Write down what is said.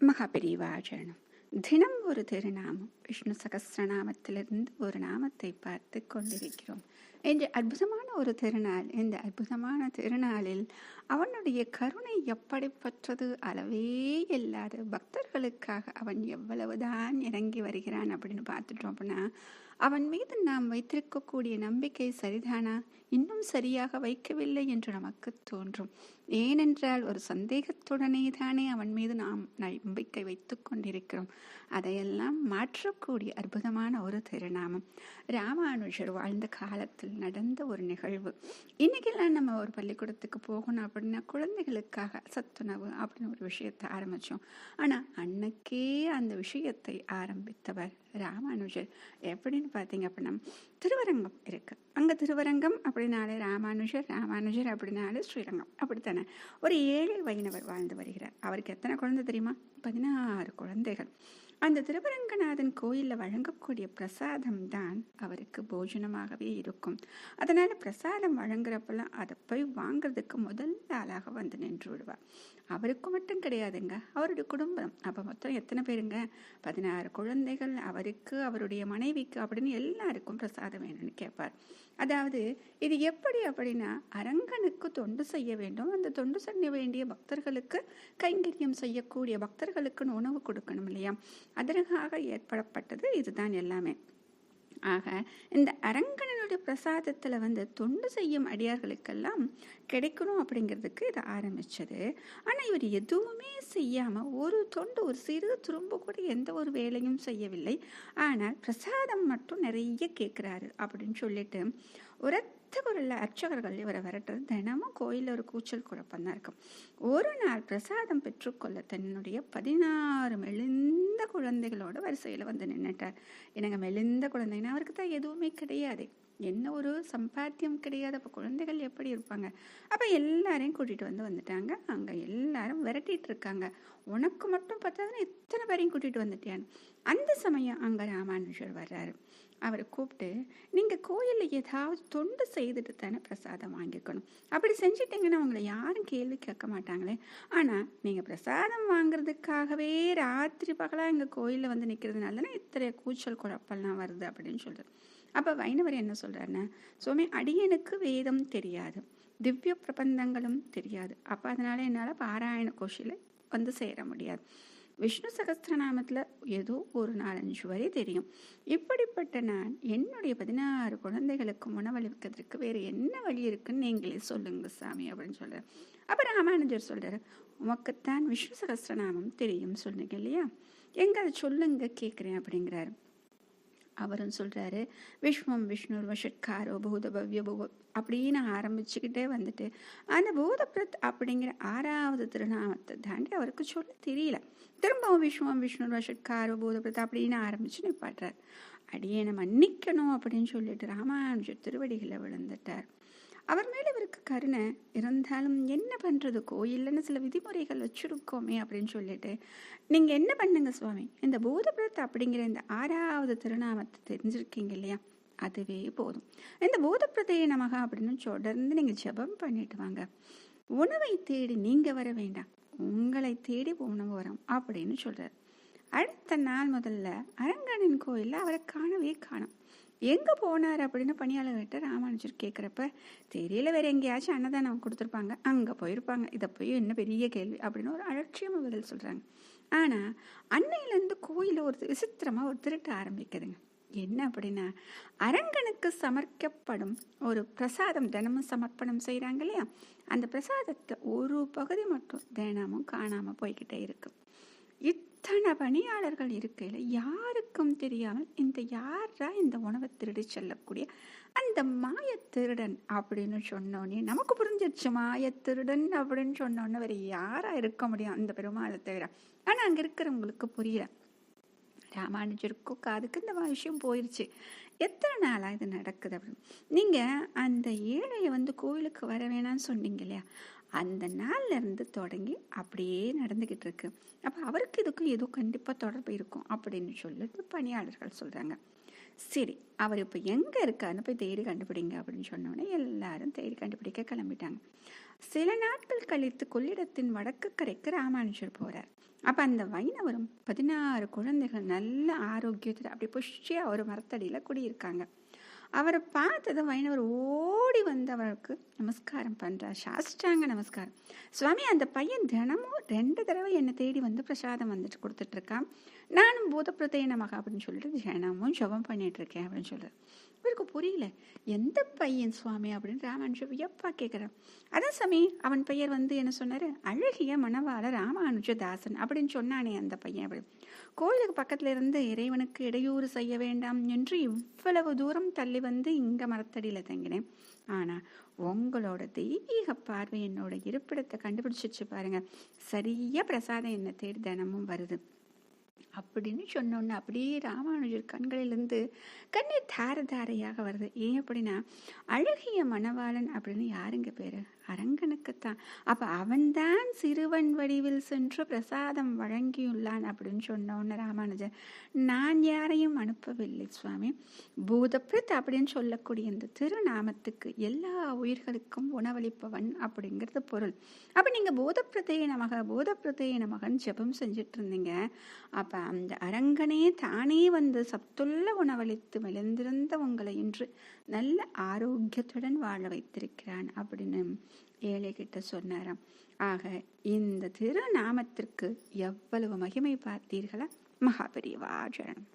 மகாபெரிவாச்சரணம் தினம் ஒரு திருநாமம் விஷ்ணு சகசிரநாமத்திலிருந்து ஒரு நாமத்தை பார்த்து கொண்டிருக்கிறோம். என்று அற்புதமான ஒரு திருநாள். இந்த அற்புதமான திருநாளில் அவனுடைய கருணை எப்படிப்பட்டது அளவே இல்லாத பக்தர்களுக்காக அவன் எவ்வளவுதான் இறங்கி வருகிறான் அப்படின்னு பார்த்துட்டோம் அப்படின்னா அவன் மீது நாம் வைத்திருக்கக்கூடிய நம்பிக்கை சரிதானா? இன்னும் சரியாக வைக்கவில்லை என்று நமக்கு தோன்றும். ஏனென்றால் ஒரு சந்தேகத்துடனே தானே அவன் மீது நாம் நம்பிக்கை வைத்துக் கொண்டிருக்கிறோம். அதையெல்லாம் மாற்றக்கூடிய அற்புதமான ஒரு திருநாமம். ராமானுஜர் வாழ்ந்த காலத்தில் நடந்த ஒரு நிகழ்வு. இன்னைக்கெல்லாம் நம்ம ஒரு பள்ளிக்கூடத்துக்கு போகணும் அப்படின்னா குழந்தைகளுக்காக சத்துணவு அப்படின்னு ஒரு விஷயத்தை ஆரம்பித்தோம் ஆனால் அன்னைக்கே அந்த விஷயத்தை ஆரம்பித்தவர் ராமானுஜர். எப்படின்னு பார்த்தீங்க அப்படின்னா திருவரங்கம் இருக்கு. அங்கே திருவரங்கம் அப்படி அப்படின்னாலே ராமானுஜர் ராமானுஜர் அப்படின்னாலே ஸ்ரீரங்கம். அப்படித்தானே? ஒரு ஏழை வைணவர் வாழ்ந்து வருகிறார். அவருக்கு எத்தனை குழந்தை தெரியுமா? பதினாறு குழந்தைகள். அந்த திருவரங்கநாதன் கோயிலில் வழங்கக்கூடிய பிரசாதம் தான் அவருக்கு போஜனமாகவே இருக்கும். அதனால பிரசாதம் வழங்குறப்பெல்லாம் அதை போய் வாங்குறதுக்கு முதல் ஆளாக வந்து நின்று விடுவார். அவருக்கு மட்டும் கிடையாதுங்க. அவருடைய குடும்பம். அப்போ மொத்தம் எத்தனை பேருங்க? பதினாறு குழந்தைகள். அவருக்கு அவருடைய மனைவிக்கு அப்படின்னு எல்லாருக்கும் பிரசாதம் வேணும்னு கேட்பார். அதாவது இது எப்படி அப்படின்னா அரங்கனுக்கு தொண்டு செய்ய வேண்டும். அந்த தொண்டு செய்ய வேண்டிய பக்தர்களுக்கு கைங்கரியம் செய்யக்கூடிய பக்தர்களுக்குன்னு உணவு கொடுக்கணும் இல்லையா? அதற்காக ஏற்படப்பட்டது இதுதான் எல்லாமே. ஆக இந்த அரங்கனனுடைய பிரசாதத்தில் வந்து தொண்டு செய்யும் அடியார்களுக்கெல்லாம் கிடைக்கணும் அப்படிங்கிறதுக்கு இதை ஆரம்பித்தது ஆனால் இவர் எதுவுமே செய்யாமல் ஒரு தொண்டு ஒரு சிறு துரும்பு கூட எந்த ஒரு வேலையும் செய்யவில்லை. ஆனால் பிரசாதம் மட்டும் நிறைய கேட்குறாரு அப்படின்னு சொல்லிட்டு உரத்த குரலில் அர்ச்சகர்கள் இவரை விரட்டுறது தினமும் கோயிலில் ஒரு கூச்சல் குழப்பம் தான் இருக்கும். ஒரு நாள் பிரசாதம் பெற்றுக்கொள்ள தன்னுடைய பதினாறு மெலிந்த குழந்தைகளோட வரிசையில் வந்து நின்றுட்டார் எனக்கு மெலிந்த குழந்தைங்கன்னா அவருக்கு தான் எதுவுமே கிடையாது. என்ன ஒரு சம்பாத்தியம் கிடையாது. அப்போ குழந்தைகள் எப்படி இருப்பாங்க? அப்போ எல்லாரையும் கூட்டிகிட்டு வந்து வந்துட்டாங்க. அங்கே எல்லாரும் விரட்டிகிட்டு இருக்காங்க. உனக்கு மட்டும் பத்தாதுன்னு இத்தனை பேரையும் கூட்டிகிட்டு வந்துட்டியான்னு. அந்த சமயம் அங்கே ராமானுஜர் வர்றாரு. அவரை கூப்பிட்டு நீங்கள் கோயிலில் ஏதாவது தொண்டு செய்துட்டு தானே பிரசாதம் வாங்கிக்கணும் அப்படி செஞ்சிட்டிங்கன்னா உங்களை யாரும் கேள்வி கேட்க மாட்டாங்களே. ஆனால் நீங்கள் பிரசாதம் வாங்குறதுக்காகவே ராத்திரி பகலாக எங்கள் கோயிலில் வந்து நிற்கிறதுனால தானே இத்தனை கூச்சல் குழப்பம்லாம் வருது அப்படின்னு சொல்கிறார் அப்போ வைணவர் என்ன சொல்கிறாருன்னா சுவாமி அடியனுக்கு வேதம் தெரியாது. திவ்ய பிரபந்தங்களும் தெரியாது. அப்போ அதனால் என்னால் பாராயண கோஷில வந்து சேர முடியாது. விஷ்ணு சகஸ்திரநாமத்தில் ஏதோ ஒரு நாலஞ்சு வரை தெரியும். இப்படிப்பட்ட நான் என்னுடைய பதினாறு குழந்தைகளுக்கு உணவளிக்கிறதுக்கு வேறு என்ன வழி இருக்குன்னு நீங்களே சொல்லுங்க சாமி அப்படின்னு சொல்கிறார் அப்போ ராமானுஜர் சொல்கிறார் உமக்குத்தான் விஷ்ணு சகஸ்திரநாமம் தெரியும் சொன்னீங்க இல்லையா? எங்கே அதை சொல்லுங்க கேட்குறேன் அப்படிங்கிறாரு. அவரும் சொல்கிறாரு விஸ்வம் விஷ்ணு வஷட்காரோ பூத பவ்ய பூ அப்படின்னு ஆரம்பிச்சுக்கிட்டே வந்துட்டு அந்த பூதபிரத் அப்படிங்கிற ஆறாவது திருநாமத்தை தாண்டி அவருக்கு சொல்ல தெரியல. திரும்பவும் விஸ்வம் விஷ்ணு வஷட்காரோ பூதபிரத் அப்படின்னு ஆரம்பிச்சு நிப்பாட்டுறார். அடியனை மன்னிக்கணும் அப்படின்னு சொல்லிட்டு ராமானுஜர் திருவடிகளை விழுந்துட்டார். அவர் மேலே இவருக்கு கருணை. இருந்தாலும் என்ன பண்ணுறது கோயில்லன்னு சில விதிமுறைகள் வச்சுருக்கோமே அப்படின்னு சொல்லிட்டு. நீங்கள் என்ன பண்ணுங்க சுவாமி? இந்த பூதபிரத்தை அப்படிங்கிற இந்த ஆறாவது திருநாமத்தை தெரிஞ்சிருக்கீங்க இல்லையா? அதுவே போதும். இந்த பூதப்பிரதைய நமக அப்படின்னு தொடர்ந்து நீங்கள் ஜெபம் பண்ணிட்டு வாங்க. உணவை தேடி நீங்கள் வர வேண்டாம். உங்களை தேடி உணவு வரும் அப்படின்னு சொல்கிறார் அடுத்த நாள் முதல்ல அரங்கனின் கோயிலில் அவரை காணவே காணும். எங்கே போனார் அப்படின்னு பணியாளர்கிட்ட ராமானுஜர் கேட்குறப்ப தெரியல வேறு எங்கேயாச்சும் அன்னதானம் கொடுத்துருப்பாங்க. அங்கே போயிருப்பாங்க. இதை போய் என்ன பெரிய கேள்வி அப்படின்னு ஒரு அலட்சியமாக பதில் சொல்கிறாங்க ஆனால் அன்னையிலேருந்து கோயிலில் ஒரு விசித்திரமாக ஒரு திருட்டு ஆரம்பிக்குதுங்க. என்ன அப்படின்னா அரங்கனுக்கு சமர்க்கப்படும் ஒரு பிரசாதம் தினமும் சமர்ப்பணம் செய்கிறாங்க இல்லையா? அந்த பிரசாதத்தில் ஒரு பகுதி மட்டும் தினமும் காணாமல் போய்கிட்டே இருக்கு. இத்தனை பணியாளர்கள் இருக்கையில் யாருக்கும் தெரியாமல் இந்த யாரா இந்த உணவை திருடி செல்லக்கூடிய அந்த மாய திருடன் அப்படின்னு சொன்னோன்னே நமக்கு புரிஞ்சிருச்சு மாய திருடன் அப்படின்னு சொன்னோடனே வேறு யாராக இருக்க முடியும் அந்த பெருமாளை தவிர. ஆனால் அங்கே இருக்கிறவங்களுக்கு புரியல. ராமானுஜருக்கும் காதுக்கு இந்த விஷயம் போயிடுச்சு எத்தனை நாளாக இது நடக்குது அப்படின்னு. நீங்கள் அந்த ஏழையை வந்து கோவிலுக்கு வர வேணாம்னு சொன்னீங்க இல்லையா? அந்த நாள்ல இருந்து தொடங்கி அப்படியே நடந்துக்கிட்டு இருக்கு அப்போ அவருக்கு இதுக்கும் ஏதோ கண்டிப்பாக தொடர்பு இருக்கும் அப்படின்னு சொல்லிட்டு பணியாளர்கள் சொல்கிறாங்க சரி அவர் இப்போ எங்கே இருக்காருன்னு போய் தேடி கண்டுபிடிங்க அப்படின்னு சொன்னோடனே எல்லாரும் தேடி கண்டுபிடிக்க கிளம்பிட்டாங்க. சில நாட்கள் கழித்து கொள்ளிடத்தின் வடக்கு கரைக்கு ராமானுஜர் போகிறார் அப்போ அந்த வைணவரும் பதினாறு குழந்தைகள் நல்ல ஆரோக்கியத்தில் அப்படி புஷ்டியாக ஒரு மரத்தடியில் குடியிருக்காங்க. அவரை பார்த்ததும் வைணவர் ஓடி வந்து அவருக்கு நமஸ்காரம் பண்ணுறார் சாஸ்டாங்க நமஸ்காரம். சுவாமி அந்த பையன் தினமும் ரெண்டு தடவை என்னை தேடி வந்து பிரசாதம் வந்துட்டு கொடுத்துட்ருக்கான் நானும் பூதப்பிரதய மகா அப்படின்னு சொல்லிட்டு தினமும் ஜபம் பண்ணிட்டு இருக்கேன் அப்படின்னு சொல்கிறார் எனக்கு புரியல? எந்த பையன் சுவாமி அப்படின்னு ராமானுஜ வியப்பா கேட்குறான் அதான் சாமி அவன் பெயர் வந்து என்ன சொன்னார்? அழகிய மணவாள ராமானுஜதாசன் அப்படின்னு சொன்னானே அந்த பையன் அப்படி கோயிலுக்கு பக்கத்துல இருந்து இறைவனுக்கு இடையூறு செய்ய வேண்டாம் என்று இவ்வளவு தூரம் தள்ளி வந்து இங்கே மரத்தடியில் தங்கினேன். ஆனால் உங்களோட தெய்வீக பார்வை என்னோட இருப்பிடத்தை கண்டுபிடிச்சிச்சு பாருங்க. சரியா பிரசாதம் என்னை தேடி தினமும் வருது. அப்படின்னு சொன்னோன்னு அப்படியே ராமானுஜர் கண்களிலிருந்து கண்ணீர் தார தாரையாக வருது. ஏன் அப்படின்னா அழகிய மணவாளன் அப்படின்னு யாருங்க பேர்? அரங்கனுக்குத்தான். அப்ப அவன்தான் சிறுவன் வடிவில் சென்று பிரசாதம் வழங்கியுள்ளான் அப்படின்னு சொன்னோன்னு ராமானுஜர். நான் யாரையும் அனுப்பவில்லை சுவாமி. பூதப்பிரத் அப்படின்னு சொல்லக்கூடிய இந்த திருநாமத்துக்கு எல்லா உயிர்களுக்கும் உணவளிப்பவன் அப்படிங்கிறது பொருள். அப்ப நீங்க பூதப்பிரதேய நமக பூதப்பிரதேய நமகன் ஜெபம் செஞ்சுட்டு இருந்தீங்க. அப்ப அந்த அரங்கனே தானே வந்து சத்துள்ள உணவளித்து மெலிந்திருந்த உங்களை இன்று நல்ல ஆரோக்கியத்துடன் வாழ வைத்திருக்கிறான் அப்படின்னு ஏழை கிட்ட சொன்னாராம் ஆக இந்த திருநாமத்திற்கு எவ்வளவு மகிமை பார்த்தீர்களா? மகாபெரிவா ஜனம்